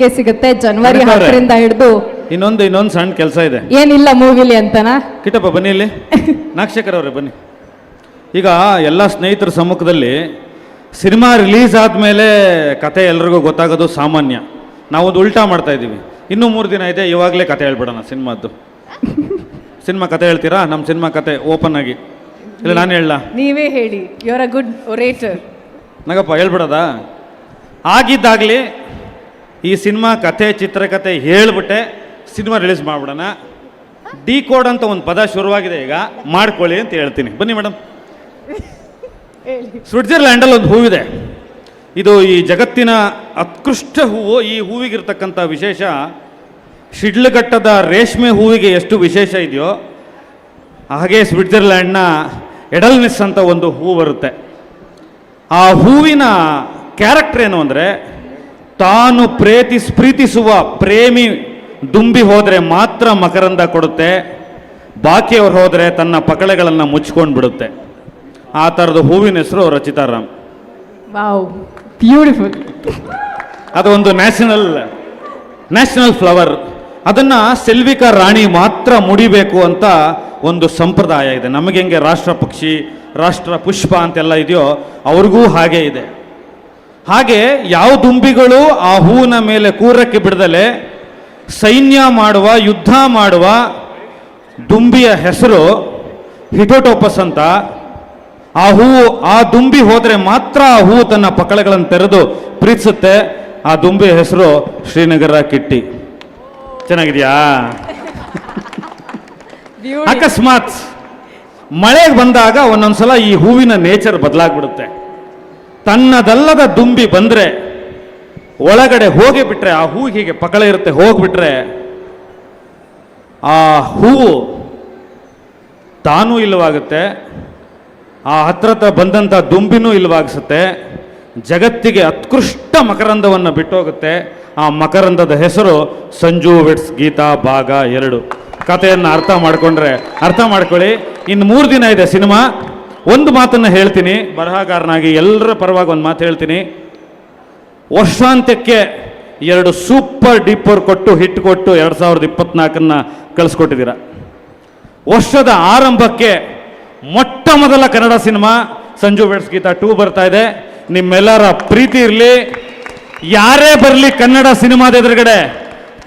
ಸಿಕ್ಕೇ ಸಿಗುತ್ತೆ ಜನವರಿ. ಹತ್ತರಿಂದ ಹಿಡಿದು. ಇನ್ನೊಂದು ಇನ್ನೊಂದು ಸಣ್ಣ ಕೆಲಸ ಇದೆ. ಏನಿಲ್ಲ ಮೂವಿಲಿ ಅಂತನಾ? ಕಿಟಪ್ಪ ಬನ್ನಿ ಇಲ್ಲಿ. ನಾಗಶೇಖರ್ ಅವರೇ ಬನ್ನಿ. ಈಗ ಎಲ್ಲ ಸ್ನೇಹಿತರ ಸಮ್ಮುಖದಲ್ಲಿ ಸಿನಿಮಾ ರಿಲೀಸ್ ಆದಮೇಲೆ ಕತೆ ಎಲ್ರಿಗೂ ಗೊತ್ತಾಗೋದು ಸಾಮಾನ್ಯ. ನಾವೊಂದು ಉಲ್ಟಾ ಮಾಡ್ತಾ ಇದ್ದೀವಿ. ಇನ್ನೂ ಮೂರು ದಿನ ಇದೆ ಇವಾಗಲೇ ಕತೆ ಹೇಳ್ಬಿಡೋಣ ಸಿನಿಮಾದ್ದು. ಸಿನಿಮಾ ಕತೆ ಹೇಳ್ತೀರಾ? ನಮ್ಮ ಸಿನಿಮಾ ಕತೆ ಓಪನ್ ಆಗಿ. ಇಲ್ಲ ನಾನು ಹೇಳಲ್ಲ ನೀವೇ ಹೇಳಿ. You are a good orator Nagappa ಹೇಳ್ಬಿಡೋದಾ? ಆಗಿದ್ದಾಗಲಿ ಈ ಸಿನಿಮಾ ಕಥೆ ಚಿತ್ರಕತೆ ಹೇಳ್ಬಿಟ್ಟೆ ಸಿನಿಮಾ ರಿಲೀಸ್ ಮಾಡ್ಬಿಡೋಣ. ಡಿ ಕೋಡ್ ಅಂತ ಒಂದು ಪದ ಶುರುವಾಗಿದೆ ಈಗ ಮಾಡ್ಕೊಳ್ಳಿ ಅಂತ ಹೇಳ್ತೀನಿ. ಬನ್ನಿ ಮೇಡಮ್ ಸ್ವಿಟ್ಜರ್ಲ್ಯಾಂಡಲ್ಲಿ ಒಂದು ಹೂವಿದೆ. ಇದು ಈ ಜಗತ್ತಿನ ಅತ್ಕೃಷ್ಟ ಹೂವು. ಈ ಹೂವಿಗಿರ್ತಕ್ಕಂಥ ವಿಶೇಷ ಶಿಡ್ಲಘಟ್ಟದ ರೇಷ್ಮೆ ಹೂವಿಗೆ ಎಷ್ಟು ವಿಶೇಷ ಇದೆಯೋ ಹಾಗೆ ಸ್ವಿಟ್ಜರ್ಲ್ಯಾಂಡ್ನ ಎಡಲ್ನಿಸ್ ಅಂತ ಒಂದು ಹೂವು ಬರುತ್ತೆ. ಆ ಹೂವಿನ ಕ್ಯಾರೆಕ್ಟರ್ ಏನು ಅಂದರೆ ತಾನು ಪ್ರೇತಿ ಪ್ರೀತಿಸುವ ಪ್ರೇಮಿ ದುಂಬಿ ಹೋದರೆ ಮಾತ್ರ ಮಕರಂದ ಕೊಡುತ್ತೆ ಬಾಕಿಯವ್ರು ಹೋದರೆ ತನ್ನ ಪಕಳೆಗಳನ್ನು ಮುಚ್ಕೊಂಡು ಬಿಡುತ್ತೆ. ಆ ಥರದ ಹೂವಿನ ಹೆಸರು ರಚಿತಾರಾಮ್ ಬ್ಯೂಟಿಫುಲ್ ಅದು ಒಂದು ನ್ಯಾಷನಲ್ ನ್ಯಾಷನಲ್ ಫ್ಲವರ್. ಅದನ್ನು ಸೆಲ್ವಿಕಾ ರಾಣಿ ಮಾತ್ರ ಮುಡಿಬೇಕು ಅಂತ ಒಂದು ಸಂಪ್ರದಾಯ ಇದೆ. ನಮಗೆ ಹೆಂಗೆ ರಾಷ್ಟ್ರ ಪಕ್ಷಿ ರಾಷ್ಟ್ರ ಪುಷ್ಪ ಅಂತೆಲ್ಲ ಇದೆಯೋ ಅವ್ರಿಗೂ ಹಾಗೆ ಇದೆ. ಹಾಗೆ ಯಾವ ದುಂಬಿಗಳು ಆ ಹೂವಿನ ಮೇಲೆ ಕೂರಕ್ಕೆ ಬಿಡದಲೆ ಸೈನ್ಯ ಮಾಡುವ ಯುದ್ಧ ಮಾಡುವ ದುಂಬಿಯ ಹೆಸರು ಹಿಟೋಟೋಪಸ್ ಅಂತ. ಆ ಹೂವು ಆ ದುಂಬಿ ಹೋದರೆ ಮಾತ್ರ ಆ ಹೂವು ತನ್ನ ಪಕಳಗಳನ್ನು ತೆರೆದು ಪ್ರೀತಿಸುತ್ತೆ. ಆ ದುಂಬಿಯ ಹೆಸರು ಶ್ರೀನಗರ ಕಿಟ್ಟಿ. ಚೆನ್ನಾಗಿದೆಯಾ? ಅಕಸ್ಮಾತ್ ಮಳೆಗೆ ಬಂದಾಗ ಒಂದೊಂದ್ಸಲ ಈ ಹೂವಿನ ನೇಚರ್ ಬದಲಾಗ್ಬಿಡುತ್ತೆ. ತನ್ನದಲ್ಲದ ದುಂಬಿ ಬಂದರೆ, ಒಳಗಡೆ ಹೋಗಿ ಬಿಟ್ರೆ, ಆ ಹೂ ಹೀಗೆ ಪಕಳ ಇರುತ್ತೆ, ಹೋಗಿಬಿಟ್ರೆ, ಆ ಹೂವು ತಾನೂ ಇಲ್ಲವಾಗುತ್ತೆ, ಆ ಹತ್ರ ಬಂದಂಥ ದುಂಬಿನೂ ಇಲ್ಲವಾಗಿಸುತ್ತೆ ಜಗತ್ತಿಗೆ ಅತ್ಕೃಷ್ಟ ಮಕರಂದವನ್ನು ಬಿಟ್ಟೋಗುತ್ತೆ, ಆ ಮಕರಂದದ ಹೆಸರು ಸಂಜು ವಿಟ್ಸ್ ಗೀತಾ ಭಾಗ ಎರಡು. ಕಥೆಯನ್ನು ಅರ್ಥ ಮಾಡಿಕೊಂಡ್ರೆ, ಅರ್ಥ ಮಾಡ್ಕೊಳ್ಳಿ. ಇನ್ನು ಮೂರು ದಿನ ಇದೆ ಸಿನಿಮಾ. ಒಂದು ಮಾತನ್ನು ಹೇಳ್ತೀನಿ. ಬರಹಗಾರನಾಗಿ ಎಲ್ಲರ ಪರವಾಗಿ ಒಂದು ಮಾತು ಹೇಳ್ತೀನಿ. ವರ್ಷಾಂತ್ಯಕ್ಕೆ ಎರಡು ಸೂಪರ್ ಡೀಪರ್ ಕೊಟ್ಟು ಹಿಟ್ ಕೊಟ್ಟು ಎರಡು ಸಾವಿರದ ಇಪ್ಪತ್ನಾಲ್ಕನ್ನು ಕಳಿಸ್ಕೊಟ್ಟಿದ್ದೀರ. ವರ್ಷದ ಆರಂಭಕ್ಕೆ ಮೊಟ್ಟ ಮೊದಲ Kannada cinema Sanju weds Geetha two ಬರ್ತಾ ಇದೆ. ನಿಮ್ಮೆಲ್ಲರ ಪ್ರೀತಿ ಇರಲಿ. ಯಾರೇ ಬರಲಿ ಕನ್ನಡ ಸಿನಿಮಾದ ಎದುರುಗಡೆ.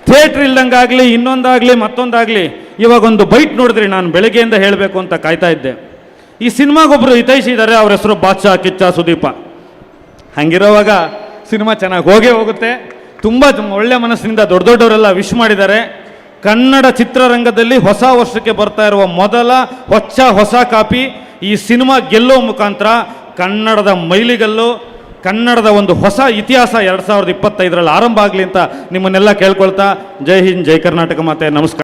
ಥಿಯೇಟ್ರ್ ಇಲ್ದಂಗಾಗಲಿ, ಇನ್ನೊಂದಾಗಲಿ, ಮತ್ತೊಂದಾಗಲಿ ಇವಾಗ ಒಂದು ಬೈಟ್ ನೋಡಿದ್ರಿ, ನಾನು ಬೆಳಗ್ಗೆಯಿಂದ ಹೇಳಬೇಕು ಅಂತ ಕಾಯ್ತಾ ಇದ್ದೆ. ಈ ಸಿನಿಮಾಗೊಬ್ಬರು ಹಿತೈಷಿ ಇದ್ದಾರೆ ಅವ್ರ ಹೆಸರು ಬಾದ್ಶಾ ಕಿಚ್ಚ ಸುದೀಪ. ಹಂಗಿರೋವಾಗ ಸಿನಿಮಾ ಚೆನ್ನಾಗಿ ಹೋಗೇ ಹೋಗುತ್ತೆ. ತುಂಬ ಒಳ್ಳೆ ಮನಸ್ಸಿನಿಂದ ದೊಡ್ಡ ದೊಡ್ಡವರೆಲ್ಲ ವಿಶ್ ಮಾಡಿದ್ದಾರೆ. ಕನ್ನಡ ಚಿತ್ರರಂಗದಲ್ಲಿ ಹೊಸ ವರ್ಷಕ್ಕೆ ಬರ್ತಾ ಇರುವ ಮೊದಲ ಹೊಚ್ಚ ಹೊಸ ಕಾಪಿ ಈ ಸಿನಿಮಾ ಗೆಲ್ಲೋ ಮುಖಾಂತರ ಕನ್ನಡದ ಮೈಲಿಗಲ್ಲು, ಕನ್ನಡದ ಒಂದು ಹೊಸ ಇತಿಹಾಸ ಎರಡು ಸಾವಿರದ ಇಪ್ಪತ್ತೈದರಲ್ಲಿ ಆರಂಭ ಆಗಲಿ ಅಂತ ನಿಮ್ಮನ್ನೆಲ್ಲ ಕೇಳ್ಕೊಳ್ತಾ. ಜೈ ಹಿಂದ್, ಜೈ ಕರ್ನಾಟಕ ಮಾತೆ, ನಮಸ್ಕಾರ.